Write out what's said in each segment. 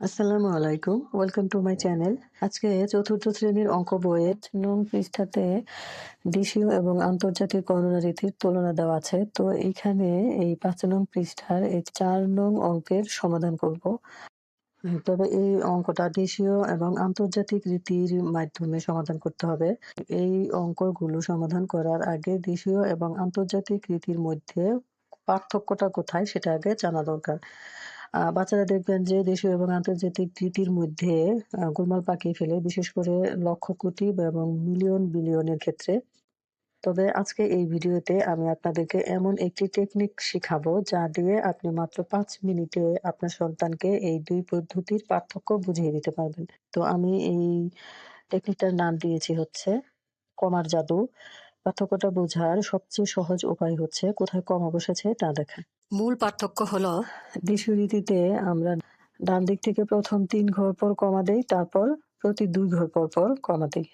আসসালামু আলাইকুম। Welcome to my channel আজকে চতুর্থ শ্রেণির অঙ্ক বইয়ের নং পৃষ্ঠাতে দেশীয় এবং আন্তর্জাতিক গণনা রীতির তুলনা দেওয়া আছে। তো এইখানে এই পাঁচ নং পৃষ্ঠার এই চার নং অঙ্কের সমাধান করব। তবে এই অঙ্কটা দেশীয় এবং আন্তর্জাতিক রীতির মাধ্যমে সমাধান করতে হবে। এই অঙ্কগুলো সমাধান করার আগে দেশীয় এবং আন্তর্জাতিক রীতির মধ্যে পার্থক্যটা কোথায় সেটা আগে জানা দরকার। বাচ্চারা দেখবেন যে দেশীয় এবং আন্তর্জাতিক রীতির মধ্যে গোলমাল পাকিয়ে ফেলে, বিশেষ করে লক্ষ কোটি এবং মিলিয়ন বিলিয়নের ক্ষেত্রে। তবে আজকে এই ভিডিওতে আমি আপনাদেরকে এমন একটি টেকনিক শিখাবো, যা দিয়ে আপনি মাত্র পাঁচ মিনিটে আপনার সন্তানকে এই দুই পদ্ধতির পার্থক্য বুঝিয়ে দিতে পারবেন। তো আমি এই টেকনিকটার নাম দিয়েছি হচ্ছে কমার জাদু। পার্থক্যটা বোঝার সবচেয়ে সহজ উপায় হচ্ছে কোথায় কমা বসেছে তা দেখা। মূল পার্থক্য হলো দেশীয় রীতিতে আমরা ডান দিক থেকে প্রথম তিন ঘর পর কমা দেই, তারপর প্রতি দুই ঘর পর পর কমা দিই।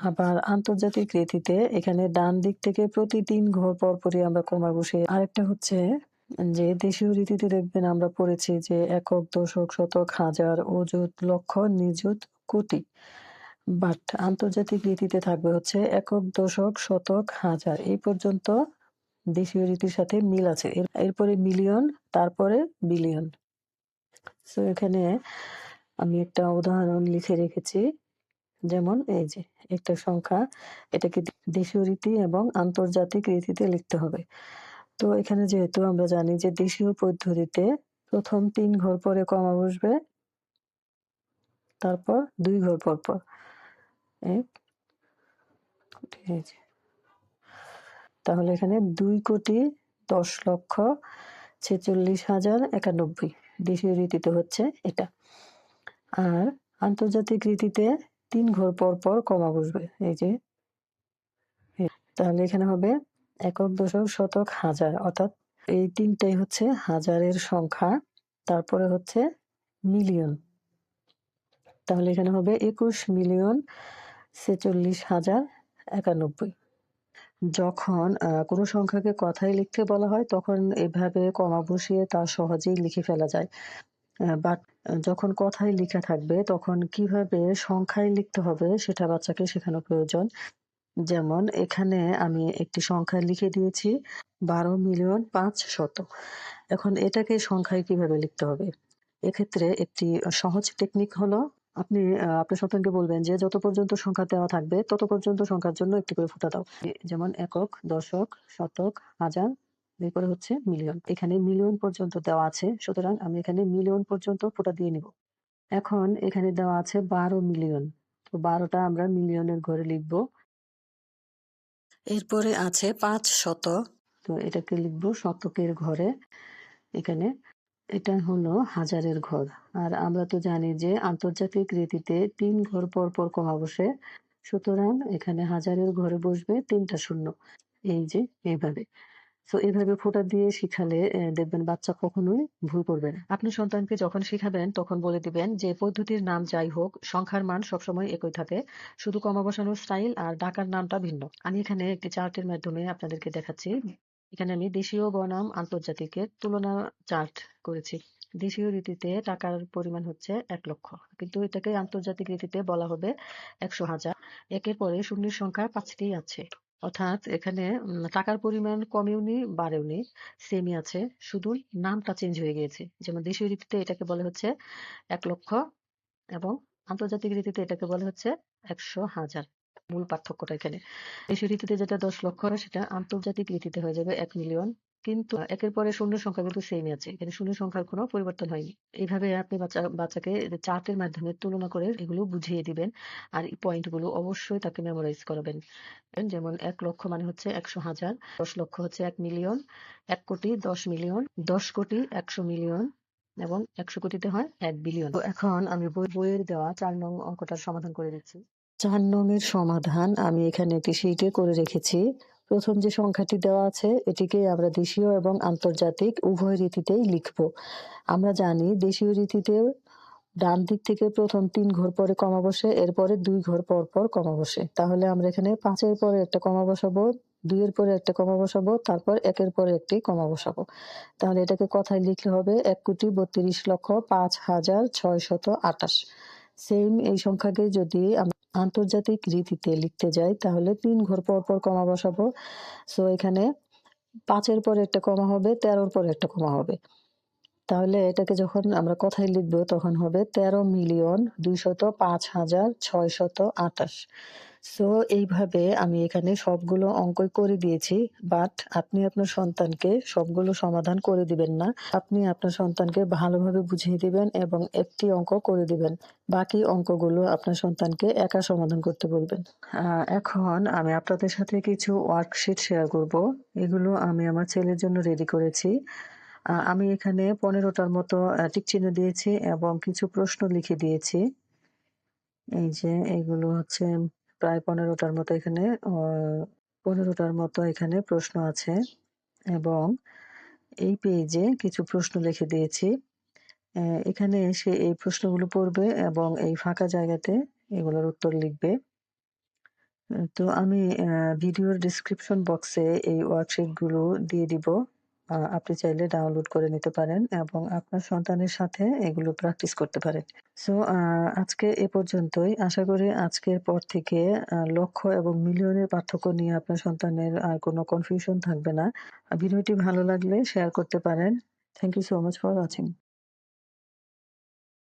আবার আন্তর্জাতিক রীতিতে এখানে ডান দিক থেকে প্রতি তিন ঘর পর পরই আমরা কমা বসে। আরেকটা হচ্ছে যে দেশীয় রীতিতে দেখবেন আমরা পড়েছি যে একক, দশক, শতক, হাজার, অযুত, লক্ষ, নিযুত, কোটি। বাট আন্তর্জাতিক রীতিতে থাকবে হচ্ছে একক, দশক, শতক, হাজার। এই পর্যন্ত দেশীয় রীতির সাথে মিল আছে। এর- এরপরে মিলিয়ন, তারপরে বিলিয়ন। সো এখানে আমি একটা উদাহরণ লিখে রেখেছি। যেমন, এই যে, একটা সংখ্যা, এটাকে দেশীয় রীতি এবং আন্তর্জাতিক রীতিতে লিখতে হবে। তো, এখানে যেহেতু আমরা জানি যে দেশীয় পদ্ধতিতে প্রথম তিন ঘর পরে কমা বসবে, তারপর দুই ঘর পর পর। এক তাহলে এখানে দুই কোটি দশ লক্ষ ছেচল্লিশ হাজার একানব্বই দেশীয় রীতিতে হচ্ছে এটা। আর আন্তর্জাতিক রীতিতে তিন ঘর পর পর কমা বসবে, এই যে। তাহলে এখানে হবে একক দশক শতক হাজার, অর্থাৎ এই তিনটাই হচ্ছে হাজারের সংখ্যা, তারপরে হচ্ছে মিলিয়ন। তাহলে এখানে হবে একুশ মিলিয়ন ছেচল্লিশ হাজার একানব্বই। যখন আহ, কোনো সংখ্যাকে কথায় লিখতে বলা হয় তখন এভাবে কমা বসিয়ে তা সহজেই লিখে ফেলা যায়। বাট যখন কথায় লেখা থাকবে তখন কীভাবে সংখ্যায় লিখতে হবে সেটা বাচ্চাকে শেখানো প্রয়োজন। যেমন এখানে আমি একটি সংখ্যা লিখে দিয়েছি বারো মিলিয়ন পাঁচ শত। এখন এটাকে সংখ্যায় কীভাবে লিখতে হবে? এক্ষেত্রে একটি সহজ টেকনিক হলো আপনি আপনার সন্তানকে বলবেন যে যত পর্যন্ত সংখ্যা দেওয়া থাকবে তত পর্যন্ত সংখ্যার জন্য একটি করে ফুটা দাও। যেমন একক দশক শতক হাজার এরপরে হচ্ছে মিলিয়ন। এখানে মিলিয়ন পর্যন্ত দেওয়া আছে সুতরাং আমি এখানে মিলিয়ন পর্যন্ত ফোঁটা দিয়ে নিব। এখন এখানে দেওয়া আছে বারো মিলিয়ন। তো বারোটা আমরা মিলিয়নের ঘরে লিখব। এরপরে আছে পাঁচ শত তো এটাকে লিখব শতকের ঘরে। এখানে এটা হলো হাজারের ঘর আর আমরা তো জানি যে আন্তর্জাতিক রীতিতে তিন ঘর পর পর কমা বসে সুতরাং এখানে হাজারের ঘরে বসবে তিনটা শূন্য। এই যে এইভাবে। তো এভাবে ফোঁটা দিয়ে শিখালে দেখবেন বাচ্চা কখনোই ভুল করবে না। আপনি সন্তানকে যখন শিখাবেন, তখন বলে দিবেন যে পদ্ধতির নাম যাই হোক, সংখ্যার মান সবসময় একই থাকে। শুধু কমা বসানোর স্টাইল আর ডাকার নামটা ভিন্ন। আমি এখানে একটি চার্টের মাধ্যমে আপনাদেরকে দেখাচ্ছি। এখানে আমি দেশীয় বনাম আন্তর্জাতিকের তুলনা চার্ট করেছি। দেশীয় রীতিতে টাকার পরিমাণ হচ্ছে এক লক্ষ। কিন্তু এটাকে আন্তর্জাতিক রীতিতে বলা হবে একশো হাজার। একের পরে শূন্যের সংখ্যা পাঁচটি আছে। অর্থাৎ এখানে টাকার পরিমাণ কমেও নি, বাড়েও নি সেমই আছে। শুধু নামটা চেঞ্জ হয়ে গিয়েছে। যেমন দেশীয় রীতিতে এটাকে বলে হচ্ছে এক লক্ষ এবং আন্তর্জাতিক রীতিতে এটাকে বলে হচ্ছে একশো হাজার। মূল পার্থক্যটা এখানে। দেশীয় রীতিতে যেটা দশ লক্ষ সেটা আন্তর্জাতিক রীতিতে হয়ে যাবে এক মিলিয়ন কিন্তু একের পরে শূন্য সংখ্যা কিন্তু সেমই আছে। এখানে শূন্য সংখ্যার কোনো পরিবর্তন হয়নি। এইভাবে আপনি বাচ্চা, বাচ্চাকে চার্টের মাধ্যমে তুলনা করে এগুলো বুঝিয়ে দিবেন আর এই পয়েন্টগুলো অবশ্যই তাকে মেমোরাইজ করাবেন। যেমন এক লক্ষ মানে হচ্ছে একশো হাজার, দশ লক্ষ হচ্ছে এক মিলিয়ন এক কোটি দশ মিলিয়ন দশ কোটি একশো মিলিয়ন এবং একশো কোটিতে হয় এক বিলিয়ন তো এখন আমি বই বইয়ের দেওয়া চার নং অঙ্কটার সমাধান করে দিচ্ছি। নংয়ের সমাধান আমি এখানে একটি শিটে করে রেখেছি প্রথম যে সংখ্যাটি দেওয়া আছে এটিকে আমরা দেশীয় এবং আন্তর্জাতিক উভয় রীতিতেই লিখব আমরা জানি দেশীয় রীতিতে ডান দিক থেকে প্রথম তিন ঘর পরে কমা বসে এরপরে দুই ঘর পর পর কমা বসে তাহলে আমরা এখানে পাঁচের পরে একটা কমা বসাবো ২ এর পরে একটা কমা বসাবো, তারপর ১ এর পরে একটি কমা বসাবো। তাহলে এটাকে কথায় লিখলে হবে ১,৩২,৫,৬২৮। সেম এই সংখ্যাকে যদি আন্তর্জাতিক রীতিতে লিখতে যাই তাহলে তিন ঘর পর, পর কমা বসাবো। সো এখানে ৫ এর পরে একটা কমা হবে, ১৩ এর পরে একটা কমা হবে। তাহলে এটাকে যখন আমরা কথায় লিখব তখন হবে ১৩,২০৫,৬২৮। সো এইভাবে আমি এখানে সবগুলো অঙ্কই করে দিয়েছি। বাট আপনি আপনার সন্তানকে সবগুলো সমাধান করে দিবেন না। আপনি আপনার সন্তানকে ভালোভাবে বুঝিয়ে দিবেন এবং একটি অঙ্ক করে দিবেন। বাকি অঙ্কগুলো আপনার সন্তানকে একা সমাধান করতে বলবেন। এখন আমি আপনাদের সাথে কিছু ওয়ার্কশিট শেয়ার করব। এগুলো আমি আমার ছেলের জন্য রেডি করেছি। আমি এখানে পনেরোটার মতো, আ, টিকচিহ্ন দিয়েছি এবং কিছু প্রশ্ন লিখে দিয়েছি। এই যে, এগুলো হচ্ছে প্রায় পনেরোটার মতো এখানে পনেরোটার মতো এখানে প্রশ্ন আছে এবং এই পেজে কিছু প্রশ্ন লিখে দিয়েছি। এখানে এসে এই প্রশ্নগুলো পড়বে এবং এই ফাঁকা জায়গাতে এগুলোর উত্তর লিখবে। তো আমি ভিডিওর ডিসক্রিপশন বক্সে এই ওয়ার্কশিটগুলো দিয়ে দিব। আপনি চাইলে ডাউনলোড করে নিতে পারেন এবং আপনার সন্তানের সাথে এগুলো প্র্যাকটিস করতে পারেন। সো আজকে এ পর্যন্তই। আশা করি আজকের পর থেকে, আ, লক্ষ এবং মিলিয়নের পার্থক্য নিয়ে আপনার সন্তানের আর কোনো কনফিউশন থাকবে না। ভিডিওটি ভালো লাগলে শেয়ার করতে পারেন। Thank you so much for watching.